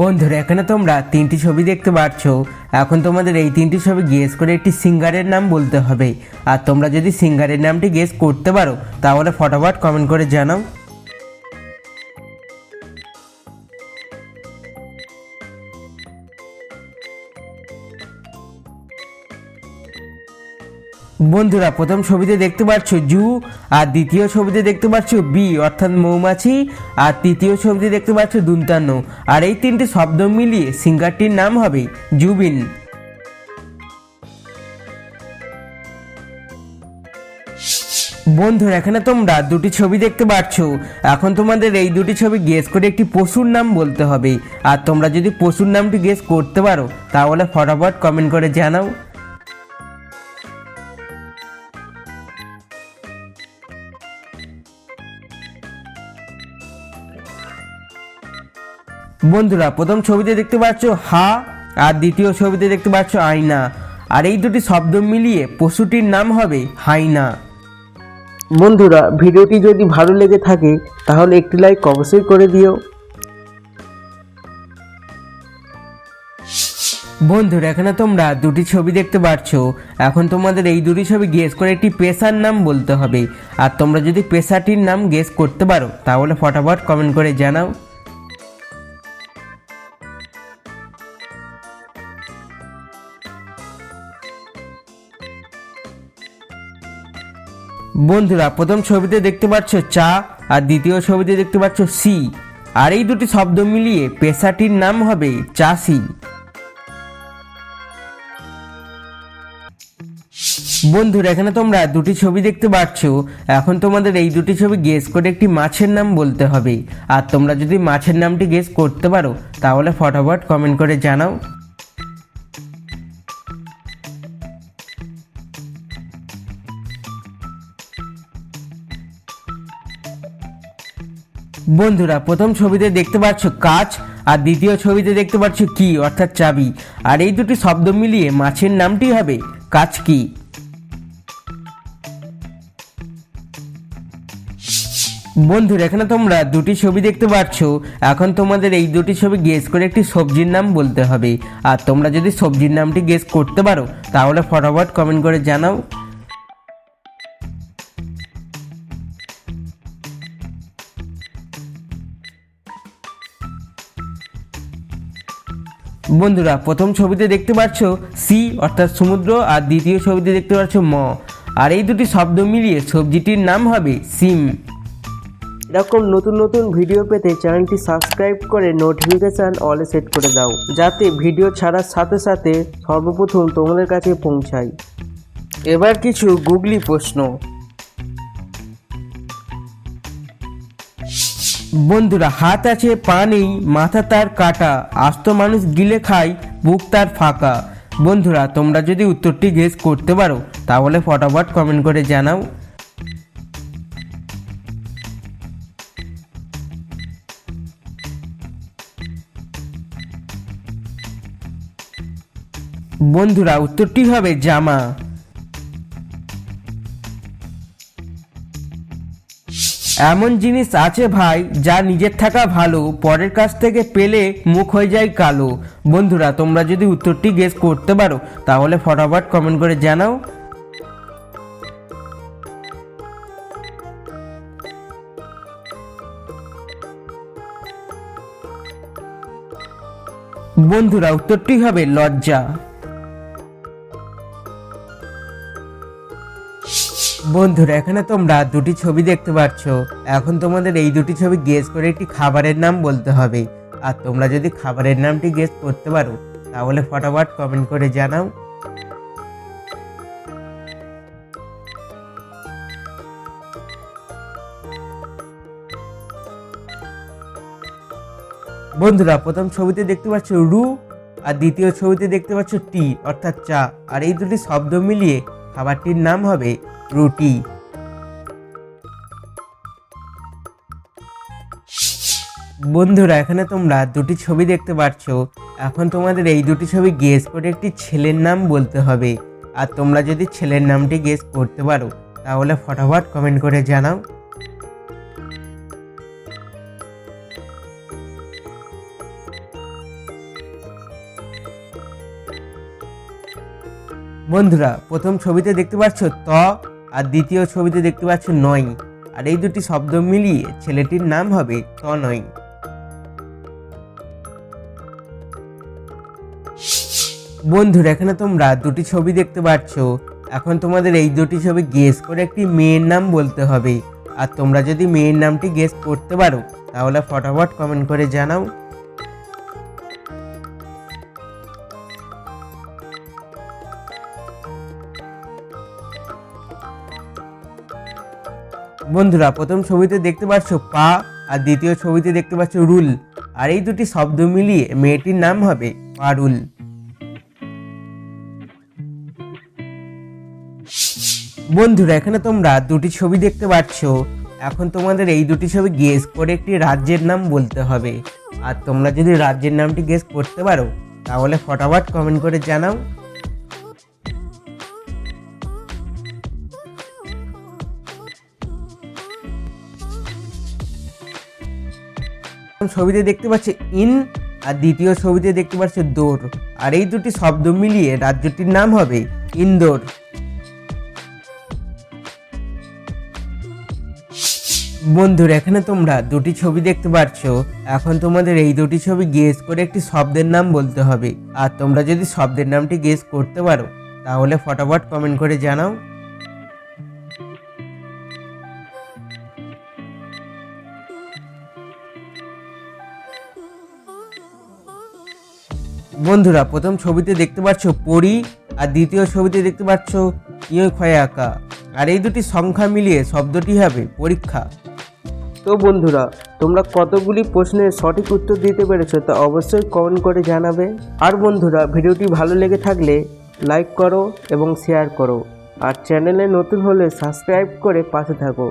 বন্ধুরা, এখানে তোমরা তিনটি ছবি দেখতে পাচ্ছ এখন তোমাদের এই তিনটি ছবি গেস করে একটি সিঙ্গারের নাম বলতে হবে। আর তোমরা যদি সিঙ্গারের নামটি গেস করতে পারো, তাহলে ফটাফট কমেন্ট করে জানাও। বন্ধুরা, প্রথম ছবিতে দেখতে পাচ্ছ জু, আর দ্বিতীয় ছবিতে দেখতে পাচ্ছ বি, অর্থাৎ মৌমাছি, আর তৃতীয় ছবিতে দেখতে পাচ্ছ দুন্তান্ন আর এই তিনটি শব্দ মিলিয়ে সিঙ্গারটির নাম হবে জুবিন। বন্ধুরা, এখানে তোমরা দুটি ছবি দেখতে পাচ্ছ এখন তোমাদের এই দুটি ছবি গেস করে একটি পশুর নাম বলতে হবে। আর তোমরা যদি পশুর নামটি গেস করতে পারো, তাহলে ফটাফট কমেন্ট করে জানাও। বন্ধুরা প্রথম ছবিতে দেখতে পাচ্ছ হা আর দ্বিতীয় ছবিতে দেখতে পাচ্ছ আয়না। আর এই দুটি শব্দ মিলিয়ে পশুটির নাম হবে হাইনা। বন্ধুরা ভিডিওটি যদি ভালো লেগে থাকে তাহলে একটি লাইক অবশ্যই করে দিও। বন্ধুরা এখানে তোমরা দুটি ছবি দেখতে পাচ্ছ। এখন তোমাদের এই দুটি ছবি গেস করে একটি পেশার নাম বলতে হবে। আর তোমরা যদি পেশাটির নাম গেস করতে পারো তাহলে ফটাফট কমেন্ট করে জানাও। বন্ধুরা, প্রথম ছবিতে দেখতে পাচ্ছ চা, আর দ্বিতীয় ছবিতে দেখতে পাচ্ছ সি। আর এই দুটি শব্দ মিলিয়ে পেশাটির নাম হবে চাষি। বন্ধুরা, এখানে তোমরা দুটি ছবি দেখতে পাচ্ছ। এখন তোমাদের এই দুটি ছবি গেস করে একটি মাছের নাম বলতে হবে। আর তোমরা যদি মাছের নামটি গেস করতে পারো, তাহলে ফটাফট কমেন্ট করে জানাও। বন্ধুরা, প্রথম ছবিতে দেখতে পাচ্ছ কাচ আর দ্বিতীয় ছবিতে দেখতে পাচ্ছ কি, অর্থাৎ চাবি। আর এই দুটি শব্দ মিলিয়ে মাছের নামটি হবে কাচ কি? বন্ধুরা, এখানে তোমরা দুটি ছবি দেখতে পাচ্ছ। এখন তোমাদের এই দুটি ছবি গেস করে একটি সবজির নাম বলতে হবে। আর তোমরা যদি সবজির নামটি গেস করতে পারো, তাহলে ফটাফট কমেন্ট করে জানাও। বন্ধুরা প্রথম ছবিতে দেখতে পাচ্ছ সি অর্থাৎ সমুদ্র আর দ্বিতীয় ছবিতে দেখতে পাচ্ছ ম। আর এই দুটি শব্দ মিলিয়ে সবজিটির নাম হবে সিম। এরকম নতুন নতুন ভিডিও পেতে চ্যানেলটি সাবস্ক্রাইব করে নোটিফিকেশান অলে সেট করে দাও যাতে ভিডিও ছাড়ার সাথে সাথে সর্বপ্রথম তোমাদের কাছে পৌঁছায়। এবার কিছু গুগলি প্রশ্ন। বন্ধুরা, হাত আছে, পা নেই, মাথা তার কাটা। আস্ত মানুষ গিলে খায়, বুক তার ফাঁকা। বন্ধুরা, তোমরা যদি উত্তরটি গেস করতে পারো, তাহলে ফটাফট কমেন্ট করে জানাও। বন্ধুরা, উত্তরটি হবে জামা। এমন জিনিস আছে ভাই, যা নিজের থাকা ভালো, পরের কাছ থেকে পেলে মুখ হয়ে যায় কালো। বন্ধুরা, তোমরা যদি উত্তরটি গেস করতে পারো, তাহলে ফটাফট কমেন্ট করে জানাও। বন্ধুরা, উত্তরটি হবে লজ্জা। বন্ধুরা, এখানে তোমরা দুটি ছবি দেখতে পাচ্ছ এখন তোমাদের এই দুটি ছবি গেস করে একটি খাবারের নাম বলতে হবে। আর তোমরা যদি খাবারের নামটি গেস করতে পারো, তাহলে ফটাফট কমেন্ট করে জানাও। বন্ধুরা, প্রথম ছবিতে দেখতে পাচ্ছ রু, আর দ্বিতীয় ছবিতে দেখতে পাচ্ছ টি, অর্থাৎ চা। আর এই দুটি শব্দ মিলিয়ে খাবারটির নাম হবে রুটি। বন্ধুরা, এখানে তোমরা দুটি ছবি দেখতে পাচ্ছ এখন তোমাদের এই দুটি ছবি গেস করে একটি ছেলের নাম বলতে হবে। আর তোমরা যদি ছেলের নামটি গেস করতে পারো, তাহলে ফটাফট কমেন্ট করে জানাও। বন্ধুরা, প্রথম ছবিতে দেখতে পাচ্ছ ত আর দ্বিতীয় ছবিতে দেখতে পাচ্ছ নয়। আর এই দুটি শব্দ মিলিয়ে ছেলেটির নাম হবে ত নয় বন্ধুরা, এখানে তোমরা দুটি ছবি দেখতে পাচ্ছ। এখন তোমাদের এই দুটি ছবি গেস করে একটি মেয়ের নাম বলতে হবে। আর তোমরা যদি মেয়ের নামটি গেস করতে পারো, তাহলে ফটাফট কমেন্ট করে জানাও। বন্ধুরা, প্রথম ছবিতে দেখতে পাচ্ছ পা, আর দ্বিতীয় ছবিতে দেখতে পাচ্ছ রুল। আর এই দুটি শব্দ মিলিয়ে মেয়েটির নাম হবে পারুল। বন্ধুরা, এখানে তোমরা দুটি ছবি দেখতে পাচ্ছ। এখন তোমাদের এই দুটি ছবি গেস করে একটি রাজ্যের নাম বলতে হবে। আর তোমরা যদি রাজ্যের নামটি গেস করতে পারো, তাহলে ফটাফট কমেন্ট করে জানাও। ছবিতে দেখতে পাচ্ছ ইন, আর দ্বিতীয় ছবিতে দেখতে পাচ্ছ দোর। আর এই দুটি শব্দ মিলিয়ে রাজ্যটির নাম হবে ইন্দোর। বন্ধুরা, এখানে তোমরা দুটি ছবি দেখতে পাচ্ছ এখন তোমাদের এই দুটি ছবি গেস করে একটি শব্দের নাম বলতে হবে। আর তোমরা যদি শব্দের নামটি গেস করতে পারো, তাহলে ফটাফট কমেন্ট করে জানাও। বন্ধুরা, প্রথম ছবিতে দেখতে পাচ্ছ পরি আর দ্বিতীয় ছবিতে দেখতে পাচ্ছ ইয় আঁকা আর এই দুটি সংখ্যা মিলিয়ে শব্দটি হবে পরীক্ষা। তো বন্ধুরা, তোমরা কতগুলি প্রশ্নের সঠিক উত্তর দিতে পেরেছ তা অবশ্যই কমেন্ট করে জানাবে। আর বন্ধুরা, ভিডিওটি ভালো লেগে থাকলে লাইক করো এবং শেয়ার করো। আর চ্যানেলে নতুন হলে সাবস্ক্রাইব করে পাশে থাকো।